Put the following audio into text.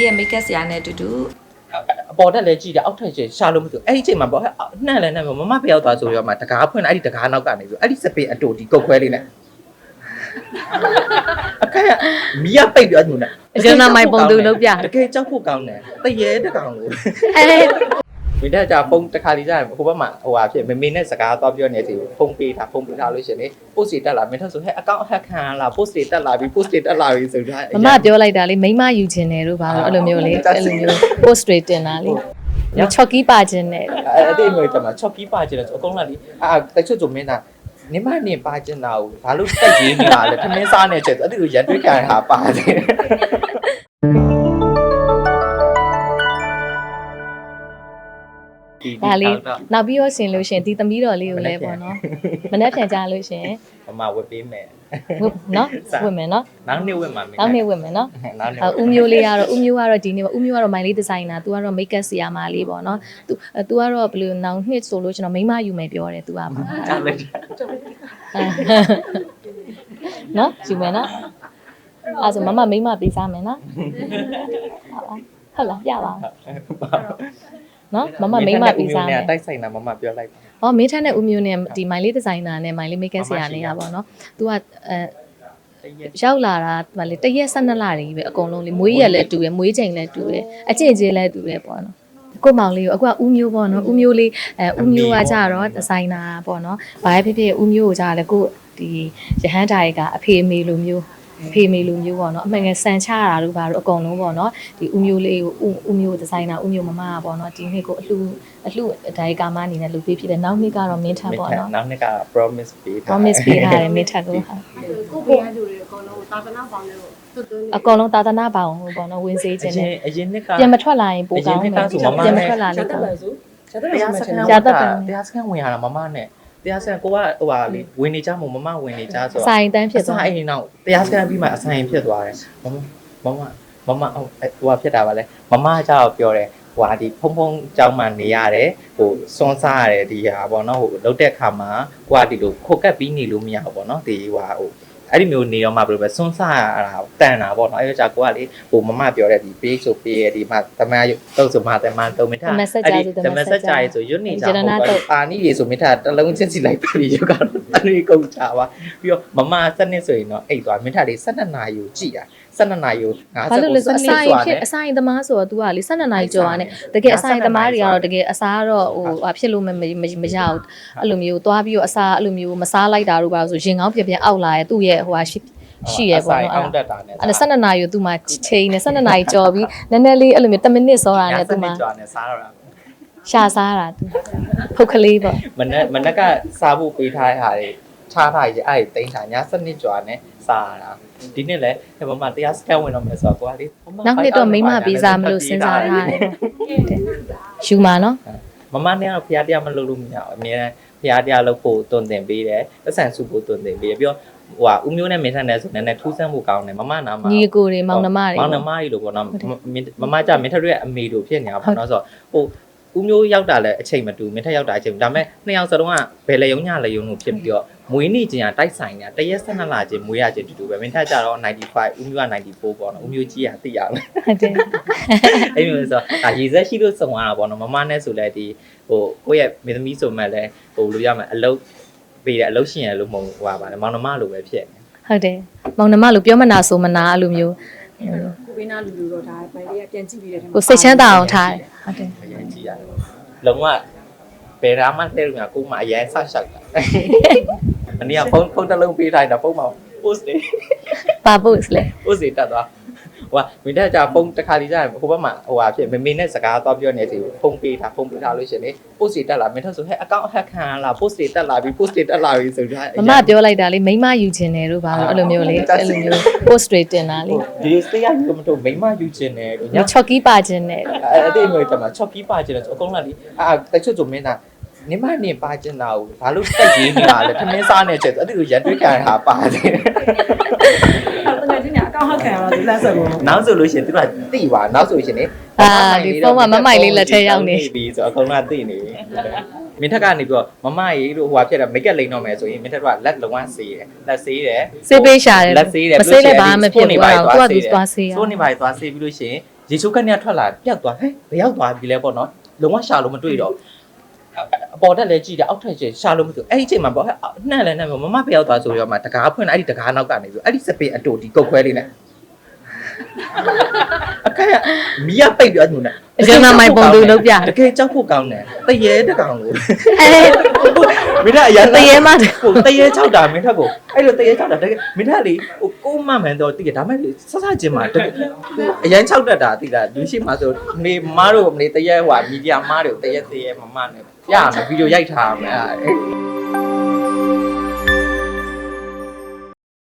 ဒီရဲ့ make up ဆရာနဲ့အတူတူအပေါ်တက်လည်းကြည့်တယ်အောက်ထက်ကျရှာလို့မသိဘူးအဲ့ဒီအချိန်မှာပေါ့ဟဲ့နှံ့လည်းနှံ့မမဖျောက်သွားဆိုရောမှတကားဖွင့်လိုက်အဲ့ဒီတကားနောက်ကနေပြီးအဲ့ဒီစပင်အတူဒီကုတ်ခွဲလေးနဲ့အခါမီးရပိတ်ပြောညူနေအကျွန်တော်မိုင်ပုံသူလုပ်ပြတကယ်ကြောက်ဖို့ကောင်းတယ်တရေတကောင်လို့အဲ မိတဲ့ကြာဖုန်းတစ်ခါလေးကြာဟိုဘက်မှာဟိုဟာဖြစ်မေမေနဲ့စကားတော့ပြောနေတယ်ဖုန်းပေးတာဖုန်းပေးထားလို့ရှင်လေ post တွေတက်လာမင်းထဆိုဟဲ့အကောင့်ဟက်ခံရလား post တွေတက်လာပြီ post တွေတက်လာပြီဆိုတော့မမပြောလိုက်တာလေမိမယူခြင်းတယ်လို့ပါတော့အဲ့လိုမျိုးလေအဲ့လိုမျိုး post တွေတင်တာလေချော့ကီးပါခြင်းတယ်အဲ့ဒီမျိုးတမချော့ကီးပါကျတယ်အကုန်လုံးလေအာတချို့ဆိုမင်းသားနေမနေပါကျင်တာကိုဘာလို့တက်ရေးနေတာလဲထမင်းစားနေချက်အဲ့ဒီလိုရန်တွေးခံတာပါတယ် ဒါလေးနောက်ပြီးတော့ရှင်လို့ရှင်ဒီသမီးတော်လေးကိုလည်းပေါ့နော်မနေ့ပြန်ကြလို့ရှင် မမဝတ်ပေးမယ် ဝတ်နော်ဝတ်မယ်နော် နောက်နေ့ဝတ်မှာမင်း နောက်နေ့ဝတ်မယ်နော် နောက်နေ့ အဦးမျိုးလေးကတော့ဦးမျိုးကတော့ဒီနေ့ပါဦးမျိုးကတော့မိုင်လေးဒီဇိုင်နာ तू ကတော့ make up ဆရာမလေးပေါ့နော် तू तू ကတော့ဘယ်လိုနောင်နှစ်ဆိုလို့ကျွန်တော်မိမယူမယ်ပြောတယ် तू ကပေါ့ အဲ့လေ နော်ယူမယ်နော်အဲ့ဆိုမမမိမပေးစားမယ်နော်ဟုတ်လားပြပါ နော်မမမိမပေးစားမယ်တိုက်ဆိုင်တာမမပြောလိုက်ပါ။အော်မင်းထက်နဲ့ဦးမျိုးနဲ့ဒီမိုင်လေးဒီဇိုင်နာနဲ့မိုင်လေး make up ဆရာနေရပါတော့။ तू ကအဲရောက်လာတာဒီမှာလေတရက်12လတွေပဲအကုန်လုံးလေမွေးရက်လည်းတူတယ်မွေးချိန်လည်းတူတယ်အကျင့်ချင်းလည်းတူတယ်ပေါ့နော်။ကိုမောင်လေးကိုအခုကဦးမျိုးပေါ့နော်ဦးမျိုးလေးအဲဦးမျိုးကကြတော့ဒီဇိုင်နာပေါ့နော်။ဘာပဲဖြစ်ဖြစ်ဦးမျိုးကိုကြတယ်ကိုဒီရဟန်းတာရီကအဖေအမေလိုမျိုးအ ဖေအမေလိုမျိုးပေါ့နော်အမှန်ငယ်ဆန်ချတာတို့ဘာတို့အကုန်လုံးပေါ့နော်ဒီဦးမျိုးလေးကိုဦးဦးမျိုးဒီဇိုင်နာဦးမျိုးမမကပေါ့နော်ဒီနှစ်ကိုအလှအလှဒါရီကာမအနေနဲ့လုပ်ပေးဖြစ်တယ်နောက်နှစ်ကတော့မင်းထပ်ပေါ့နော်နောက်နေ့က promise ပေးထား promise ပေးထားတယ်မင်းထက်ကိုဟာကိုဖေးရလူတွေအကုန်လုံးသာသနာပေါင်းလို့တွတ်တွတ်နေအကောင်လုံးသာသနာပေါင်းပေါ့နော်ဝင်စေးအခြင်းရနဲ့င်အရင်နှစ်ကပြန်မထွက်လာရင်ပိုကောင်းမယ်အရင်ကဆိုမမနဲ့ပြန်မထွက်လာရှာလို့တတ်ကောပါင်းစို့ရှာတတ်တရားပါစစို့ခန်းရာသက်ပံတရားစခန်းဝင်ရတာမမနဲ့ တရားစခန်းကိုကဟိုဟာလေဝင်နေကြမို့မမဝင်နေကြဆိုဆိုင်တန်းဖြစ်အစားသွားအိမ်နောက်တရားစခန်းပြီးမှအဆိုင်ဖြစ်သွားတယ်မမမမမမဟိုဟာဖြစ်တာပါလေမမကကြောက်ပြောတယ်ဟိုဟာဒီဖုံဖုံကြောင်းမှနေရတယ်ဟိုစွန်းစားရတယ်ဒီဟာပေါ့နော်ဟိုလုတ်တဲ့ခါမှာကိုကဒီလိုခုတ်ကပ်ပြီးနေလို့မရဘူးပေါ့နော်ဒီဟိုဟာဟို အဲ့ဒီမျိုးနေတော့မှဘယ်လိုပဲစွန်းစားရတာတန်တာပေါ့နော်အဲ့ဒါကြောင့်ကိုကလေဟိုမမပြောတဲ့ဒီ page ဆို page ဒီမှာတမန်တုတ်ဆိုမှတမန်တုံးမထားတမန်ဆက်ကြဆိုတမန်ဆက်ကြရေးဆိုရွတ်နေကြဂျရနာတုတ်အာနိရေဆိုမထားတလုံးချင်းစီလိုက်ပြီးရုပ်ကတော့အနည်းကုန်ချပါပြီးတော့မမစနစ်ဆိုရင်တော့အိတ်သွားမင်းထားလေး12နာရီကိုကြည်တာ 12နာရီကိုဘာလို့လဲဆိုအဆိုင်ဖြစ်အဆိုင်သမားဆိုတော့ तू ကလေ12နာရီကြော်ရတယ်တကယ်အဆိုင်သမားတွေကတော့တကယ်အစားတော့ဟိုဟာဖြစ်လို့မမမရဘူးအဲ့လိုမျိုးသွားပြီးတော့အစားအဲ့လိုမျိုးမစားလိုက်တာတို့ပါဆိုရင်ကောင်းပြပြအောက်လာရဲ့သူ့ရဲ့ဟိုဟာရှိရှိရဲပေါ့နော်အောအဲ့င်တက်တာနဲ့အဲ့12နာရီကိုသူ့မှာချိန်နေ12နာရီကြော်ပြီးနည်းနည်းလေးအဲ့လိုမျိုး10မိနစ်စောတာနဲ့သူ့မှာကြာနေစားတော့တာရှာစားတာသူဖုတ်ကလေးပေါ့မနက်မနက်ကစားဖို့ပေးထားတဲ့ဟာတွေ ထားထားရအဲ့ဒီတိန်းတာညစနစ်ကြာနဲ့စားရတာဒီနေ့လဲဟိုမမတရားစကန်ဝင်တော့မယ်ဆိုတော့ကိုကလေနောက်နှစ်တော့မိမပေးစားမလို့စဉ်းစားထားတယ်ယူမှာနော်မမနဲ့ကတော့ဖရားတရားမလုပ်လို့မရဘူးအမြဲတမ်းဖရားတရားလုပ်ဖို့တွင်တင်ပေးတယ်ပတ်စံစုဖို့တွင်တင်ပေးတယ်ပြီးတော့ဟိုဟာဦးမျိုးနဲ့မင်းထန်နဲ့ဆိုနည်းနည်းထူးဆန်းဖို့ကောင်းတယ်မမနာမှာညီကိုတွေမောင်နှမတွေမောင်နှမကြီးလို့ပေါ့နော်မမကြမင်းထက်ရဲ့အမေတို့ဖြစ်နေတာပေါ့နော်ဆိုတော့ဟိုဦးမျိုးရောက်တာလည်းအချိန်မတူမင်းထက်ရောက်တာအချိန်ဒါပေမဲ့နှစ်ယောက်စလုံးကဘယ်လေယုံညလေယုံလို့ဖြစ်ပြီးတော့ မွေးနေ့ချင်းကတိုက်ဆိုင်နေတာတရက်12လချင်းမွေးရချင်းတူတူပဲမင်းထက်ကြတော့95ဦးမျိုးက94ပေါ့နော်ဦးမျိုးကြီးကသိရမယ်ဟုတ်တယ်အဲ့မျိုးဆိုတော့ဒါရေစက်ရှိလို့စုံရတာပေါ့နော်မမနဲ့ဆိုလဲဒီဟိုကိုယ့်ရဲ့မင်းသမီးဆိုမှလည်းဟိုလိုရမယ်အလုတ်ပေးတယ်အလုတ်ရှင်ရလို့မဟုတ်ဟိုပါပါမောင်နှမလိုပဲဖြစ်နေဟုတ်တယ်မောင်နှမလို့ပြောမနာဆိုမနာအဲ့လိုမျိုးကိုဖေးနာလူလူတော့ဒါပိုင်လေးကပြန်ကြည့်ပြီးတဲ့ထဲမှာကိုစိတ်ချမ်းသာအောင်ထားတယ်ဟုတ်တယ်အရင်ကြည့်ရတယ်လုံးဝဘယ်ရာမှတဲ့လို့ငါကိုမအရင်ဆောက်ရှောက်တာ မနေ့ကဖုန်းဖုန်းတစ်လုံးပေးထားတာပုံမှန် post တွေ ပါဖို့လေ post တွေတက်သွားဟိုကမိတဲ့ကြာဖုန်းတစ်ခါတည်းကြာဟိုဘက်မှာဟိုဟာဖြစ်မေမေနဲ့စကားတော့ပြောနေစီဖုန်းပေးထားဖုန်းပေးထားလို့ရှင်လေ post တွေတက်လာမင်းထဆိုဟဲ့အကောင့်ဟက်ခံရလား post တွေတက်လာပြီ post တွေတက်လာပြီဆိုတော့ မမပြောလိုက်တာလေမိမယူခြင်းတယ်တို့ပါတော့အဲ့လိုမျိုးလေအဲ့လိုမျိုး post တွေတင်တာလေဒီစတေးရယူမတော့မိမယူခြင်းနဲ့ည ချော့ကီးပါခြင်းနဲ့အဲ့ဒီမျိုးတမချော့ကီးပါခြင်းနဲ့အကုန်လုံးလေအာတချို့ဆိုမင်းသား နေမနေပါကျင်တာကိုဘာလို့တက်ရေးနေတာလဲထမင်းစားနေချက်အဲ့ဒီလိုရန်တွေးခံတာပါတယ်တကယ်ချင်းကအကောင့်ဟက်ခံရတော့ဒီလက်ဆက်ကိုနောက်ဆိုလို့ရှိရင်သူကတိပါနောက်ဆိုရှင်နေအာဒီဖုန်းကမမိုက်လေးလက်ထဲရောက်နေပြီဆိုအကုန်လုံးတိနေပြီမင်းထက်ကနေပြီးတော့မမရေးလို့ဟိုဟာဖြစ်တာမိတ်ကပ်လိန်တော့မယ်ဆိုရင်မင်းထက်ကလက်လုံးဝဆေးတယ်လက်ဆေးတယ်စေးပေးရှာတယ်လက်ဆေးတယ်မဆေးလည်းဘာမှမဖြစ်ဘူးကွာသူကသူသွားဆေးရစိုးနေပါသွားဆေးပြီးလို့ရှိရင်ရေချိုးကနေထွက်လာပြတ်သွားဟဲ့ဘယ်ရောက်သွားပြီလဲပေါ့နော်လုံးဝရှာလို့မတွေ့တော့ အပေါ်တက်လဲကြည့်တယ်အောက်ထက်ကျရှာလို့မတွေ့အဲ့ဒီအချိန်မှာပေါ့ဟဲ့နှံ့လဲနှံ့မမဘယ်ရောက်သွားဆိုတော့မှတကားဖွင့်အဲ့ဒီတကားနောက်ကနေပြီးအဲ့ဒီစပင်အတူဒီကုတ်ခွဲလေးနဲ့ အခက်မီးရပိတ်ပြီးအဲ့လိုနဲ့အကျဉ်းသားမိုင်ပုံသူလုပ်ပြတယ်တကယ်ကြောက်ဖို့ကောင်းတယ်တရေတကောင်လို့အဲမိထအရန်တရေမတကိုတရေချောက်တာမင်းထက်ကိုအဲ့လိုတရေချောက်တာတကယ်မင်းထက်လေဟိုကိုမမှန်တော့တကယ်ဒါမဲ့ဆဆချင်းမှာတကယ်အရန်ချောက်တတ်တာသိလားလူရှိမှာဆိုနေမားတို့နေတရေဟိုမီဒီယာမားတို့တရေတရေမမနဲ့ရမယ်ဗီဒီယိုရိုက်ထားရမယ်အဲ့